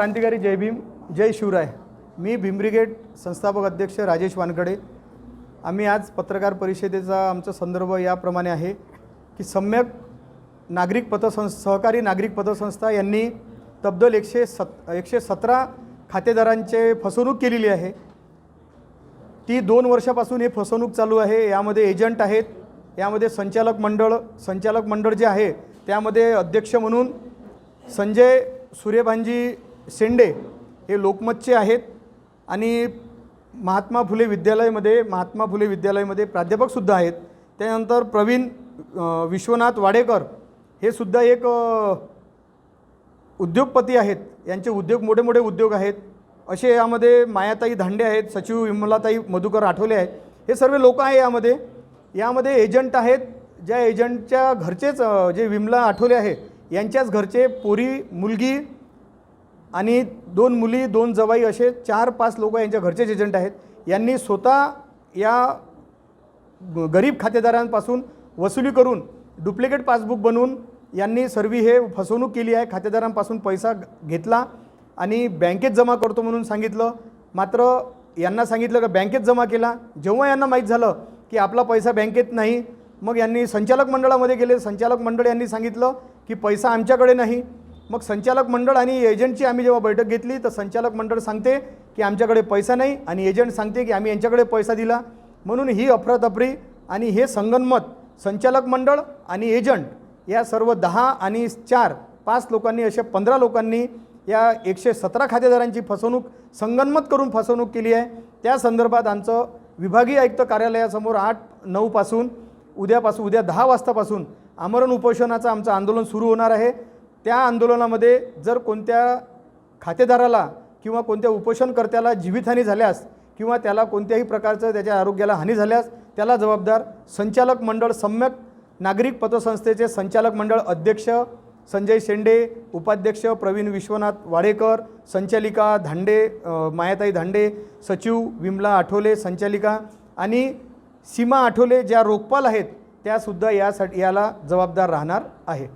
क्रांतिकारी जय भीम जय शिवराय. मी भीमब्रिगेड संस्थापक अध्यक्ष राजेश वानकडे आम्ही आज पत्रकार परिषदेचा आमचा संदर्भ याप्रमाणे आहे की सम्यक नागरिक पतसं सहकारी नागरिक पतसंस्था यांनी तब्दल एकशे सत एकशे सतरा खातेदारांचे फसवणूक केलेली आहे. ती दोन वर्षापासून हे फसवणूक चालू आहे. यामध्ये एजंट आहेत. यामध्ये संचालक मंडळ संचालक मंडळ जे आहे त्यामध्ये अध्यक्ष म्हणून संजय सूर्यभानजी शेंडे हे लोकमतचे आहेत आणि महात्मा फुले विद्यालयामध्ये महात्मा फुले विद्यालयामध्ये प्राध्यापकसुद्धा आहेत. त्यानंतर प्रवीण विश्वनाथ वाडेकर हे सुद्धा एक उद्योगपती आहेत. यांचे उद्योग मोठे मोठे उद्योग आहेत. असे यामध्ये मायाताई धांडे आहेत सचिव विमलाताई मधुकर आठवले आहेत. हे सर्व लोक आहे यामध्ये. यामध्ये एजंट आहेत. ज्या एजंटच्या घरचेच जे विमला आठवले आहे यांच्याच घरचे पोरी मुलगी आणि दोन मुली दोन जवाई असे चार पाच लोक यांच्या घरचेच एजंट आहेत. यांनी स्वतः या गरीब खातेदारांपासून वसुली करून डुप्लिकेट पासबुक बनवून यांनी सर्वी हे फसवणूक केली आहे. खातेदारांपासून पैसा घेतला आणि बँकेत जमा करतो म्हणून सांगितलं. मात्र यांना सांगितलं का बँकेत जमा केला. जेव्हा यांना माहीत झालं की आपला पैसा बँकेत नाही मग यांनी संचालक मंडळामध्ये गेले. संचालक मंडळ यांनी सांगितलं की पैसा आमच्याकडे नाही. मग संचालक मंडळ आणि एजंटची आम्ही जेव्हा बैठक घेतली तर संचालक मंडळ सांगते की आमच्याकडे पैसा नाही आणि एजंट सांगते की आम्ही यांच्याकडे पैसा दिला. म्हणून ही अफरातफरी आणि हे संगनमत संचालक मंडळ आणि एजंट या सर्व दहा आणि चार पाच लोकांनी अशा पंधरा लोकांनी या एकशे सतरा खातेदारांची फसवणूक संगनमत करून फसवणूक केली आहे. त्या संदर्भात आमचं विभागीय आयुक्त कार्यालयासमोर आठ नऊपासून उद्यापासून उद्या दहा वाजतापासून आमरण उपोषणाचं आमचं आंदोलन सुरू होणार आहे. त्या आंदोलनामध्ये जर कोणत्या खातेदाराला किंवा कोणत्या उपोषणकर्त्याला जीवितहानी झाल्यास किंवा त्याला कोणत्याही प्रकारचं त्याच्या आरोग्याला हानी झाल्यास त्याला जबाबदार संचालक मंडळ सम्यक नागरिक पतसंस्थेचे संचालक मंडळ अध्यक्ष संजय शेंडे उपाध्यक्ष प्रवीण विश्वनाथ वाडेकर संचालिका धांडे मायाताई धांडे सचिव विमला आठवले संचालिका आणि सीमा आठवले ज्या रोखपाल आहेत त्यासुद्धा यासाठी याला जबाबदार राहणार आहे.